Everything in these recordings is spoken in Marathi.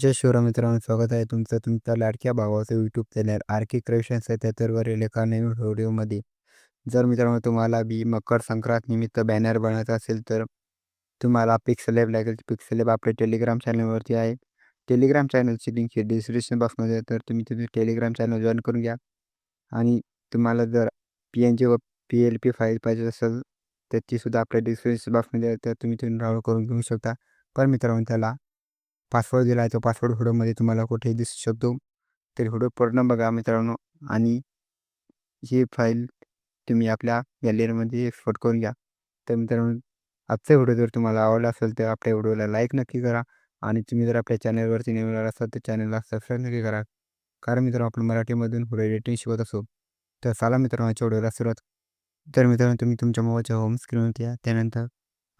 जय शिवराम मित्रांनो स्वागत आहे तुमचं तुमच्या लाडक्या भावाचं YouTube channel R K creations त्याच्यावरील एका नवीन व्हिडिओमध्ये. जर मित्रांनो तुम्हाला बी मकर संक्रांत निमित्त बॅनर बनवायचा असेल तर तुम्हाला पिक्सल ॲप लागेल. पिक्सल ॲप आपल्या टेलिग्राम चॅनलवरती आहे. टेलिग्राम चॅनलची लिंक ही डिस्क्रिप्शन बॉक्समध्ये तर तुम्ही तुम्ही टेलिग्राम चॅनल जॉईन करून घ्या. आणि तुम्हाला जर पी एन जी व पी एल पी फाईल पाहिजे असेल त्याचीसुद्धा आपल्या डिस्क्रिप्शन बॉक्समध्ये आहे. तर तुम्ही तुम्ही डाउनलोड करून घेऊ शकता. पण मित्रांनो त्याला पासवर्ड दिला आहे तो पासवर्ड व्हिडिओमध्ये तुम्हाला कुठेही दिसू शकतो. तर व्हिडिओ पूर्ण बघा मित्रांनो. आणि ही फाईल तुम्ही आपल्या गॅलरीमध्ये एक्सपोर्ट करून घ्या. तर मित्रांनो आजचा व्हिडिओ जर तुम्हाला आवडला असेल तर आपल्या व्हिडिओला लाईक नक्की करा. आणि तुम्ही जर आपल्या चॅनलवरती नवीन असाल तर चॅनलला सबस्क्राईब नक्की करा. कारण मित्रांनो आपण मराठीमधून व्हिडिओ एडिटिंग शिकत असो. तर चला मित्रांनो आजच्या व्हिडिओला सुरुवात. तर मित्रांनो तुम्ही तुमच्या मोबाईलच्या होम स्क्रीनवरती या. त्यानंतर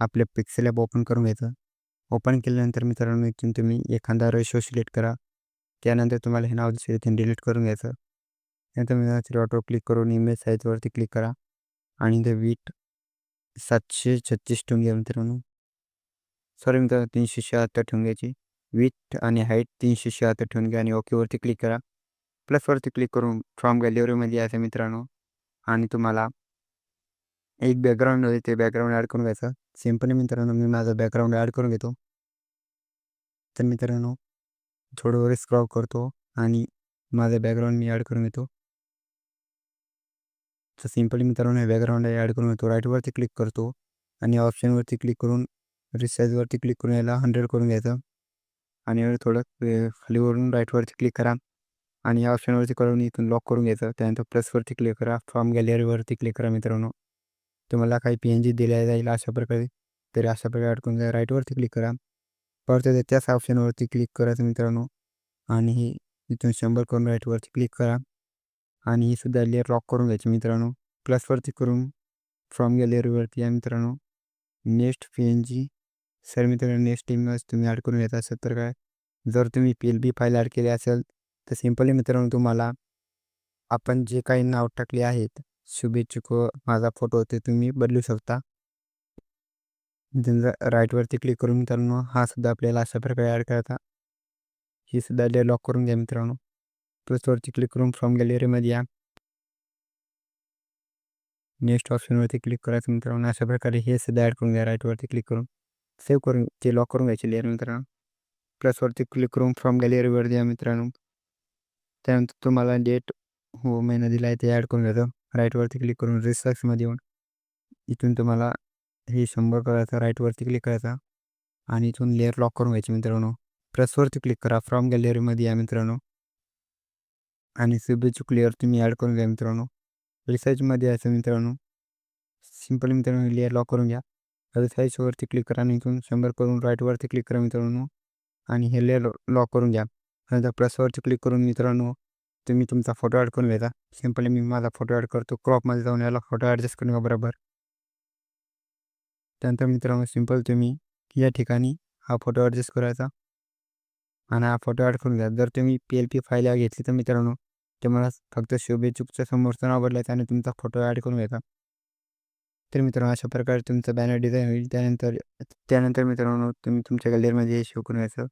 आपल्या पिक्सेल ॲप ओपन करून घ्यायचं. ओपन केल्यानंतर मित्रांनो इथून तुम्ही एखादा रेशो सिलेक्ट करा. त्यानंतर तुम्हाला हे नाव दिसेल इथे डिलीट करून घ्यायचं. नंतर मित्रांनो ऑटो क्लिक करून इमेज साईजवरती क्लिक करा. आणि ते वीट सातशे छत्तीस ठेवून घ्या मित्रांनो. सॉरी मित्रांनो तीनशे शहात्तर ठेवून घ्यायची. विथ आणि हाईट तीनशे शहात्तर ठेवून घ्या आणि ओकेवरती क्लिक करा. प्लसवरती क्लिक करून फ्रॉम गॅलरीमध्ये यायचं मित्रांनो. आणि तुम्हाला एक बॅकग्राऊंड होते ते बॅकग्राऊंड ॲड करून घ्यायचं. सिम्पली मित्रांनो मी माझं बॅकग्राऊंड ॲड करून घेतो. तर मित्रांनो थोडं स्क्रॉप करतो आणि माझं बॅकग्राऊंड मी ॲड करून घेतो. तर सिम्पली मित्रांनो हे बॅकग्राऊंड ॲड करून घेतो. राईटवरती क्लिक करतो आणि ऑप्शनवरती क्लिक करून रिसाईजवरती क्लिक करून याला हंड्रेड करून घ्यायचं. आणि थोडं खालीवरून राईटवरती क्लिक करा आणि या ऑप्शनवरती करून इथून लॉक करून घ्यायचं. त्यानंतर प्लसवरती क्लिक करा. फॉर्म गॅलरीवरती क्लिक करा मित्रांनो. तुम्हाला काही पी एन जी दिल्या जाईल अशा प्रकारे तरी अशा प्रकारे अडकून जा. राईटवरती क्लिक करा. परत त्याच ऑप्शनवरती क्लिक करायचं मित्रांनो. आणि इथून शंभर करून राईटवरती क्लिक करा. आणि ही सुद्धा लेअर लॉक करून घ्यायची मित्रांनो. प्लसवरती करून फ्रॉम गॅलरीवरती या मित्रांनो. Next P N G sir मित्रांनो नेक्स्ट इमेज तुम्ही ॲड करून घेत असाल तर काय? जर तुम्ही P L B file add केली असेल तर सिम्पली मित्रांनो तुम्हाला. आपण जे काही नाव टाकले आहेत शुभेच्छुक हो. माझा फोटो ते तुम्ही बदलू शकता. राईटवरती क्लिक करून मित्रांनो हा सुद्धा आपल्याला अशा प्रकारे ॲड करता. ही सुद्धा डे लॉक करून घ्या मित्रांनो. प्लसवरती क्लिक करून फ्रॉम गॅलरीमध्ये या. नेक्स्ट ऑप्शनवरती क्लिक करायचं मित्रांनो अशा प्रकारे हे सुद्धा ॲड करून घ्या राईटवरती क्लिक करून. सेव्ह करून ते लॉक करून घ्यायचे लेअर मित्रांनो. प्लसवरती क्लिक करून फ्रॉम गॅलरीवर द्या मित्रांनो. त्यानंतर तुम्हाला डेट हो महिना दिला आहे ते ॲड करून घ्यायचं राईटवरती क्लिक करून रिसर्चमध्ये येऊन इथून तुम्हाला हे शंभर करायचा राईटवरती क्लिक करायचा आणि इथून लेअर लॉक करून घ्यायची मित्रांनो. प्रेसवरती क्लिक करा फ्रॉम गॅलरीमध्ये या मित्रांनो. आणि शुभेच्छुक लेअर तुम्ही ॲड करून घ्या मित्रांनो. रिसर्चमध्ये यायचं मित्रांनो. सिंपल मित्रांनो लेअर लॉक करून घ्या. रिसर्चवरती क्लिक करा आणि इथून शंभर करून राईटवरती क्लिक करा मित्रांनो. आणि हे लेअर लॉक करून घ्या. नंतर प्लसवरती क्लिक करून मित्रांनो तुम्ही तुमचा फोटो ॲड करून घ्यायचा. सिम्पली मी माझा फोटो ॲड करतो. क्रॉपमध्ये जाऊन याला फोटो ॲडजस्ट करून घ्या बरोबर. त्यानंतर मित्रांनो सिंपल तुम्ही या ठिकाणी हा फोटो ॲडजस्ट करायचा आणि हा फोटो ॲड करून घ्या. जर तुम्ही पी एल पी फाईल घेतली तर मित्रांनो तुम्हाला फक्त शुभेच्छुकच्या समोरचं नाव बदलायचं आणि तुमचा फोटो ॲड करून घ्यायचा. तर मित्रांनो अशा प्रकारे तुमचं बॅनर डिझाईन होईल. त्यानंतर त्यानंतर मित्रांनो तुम्ही तुमच्या गॅलरीमध्ये शो करून घ्यायचं.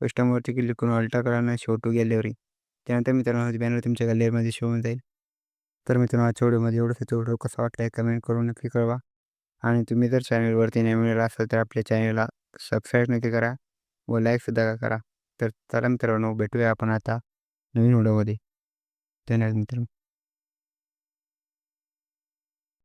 कस्टमरवरती क्लिक करून अल्टा करा आणि शो टू गॅलरी त्यानंतर मित्रांनो बॅनर तुमच्या गॅलरीमध्ये शो होऊन जाईल. तर मित्रांनो आजच्या व्हिडिओमध्ये एवढंच व्हिडिओ कसा वाटला कमेंट करून नक्की कळवा. आणि तुम्ही जर चॅनलवरती नाही मिळाला असेल तर आपल्या चॅनलला सबस्क्राईब नक्की करा व लाईकसुद्धा करा. तर चला मित्रांनो भेटूया आपण आता नवीन व्हिडिओमध्ये. धन्यवाद मित्रांनो.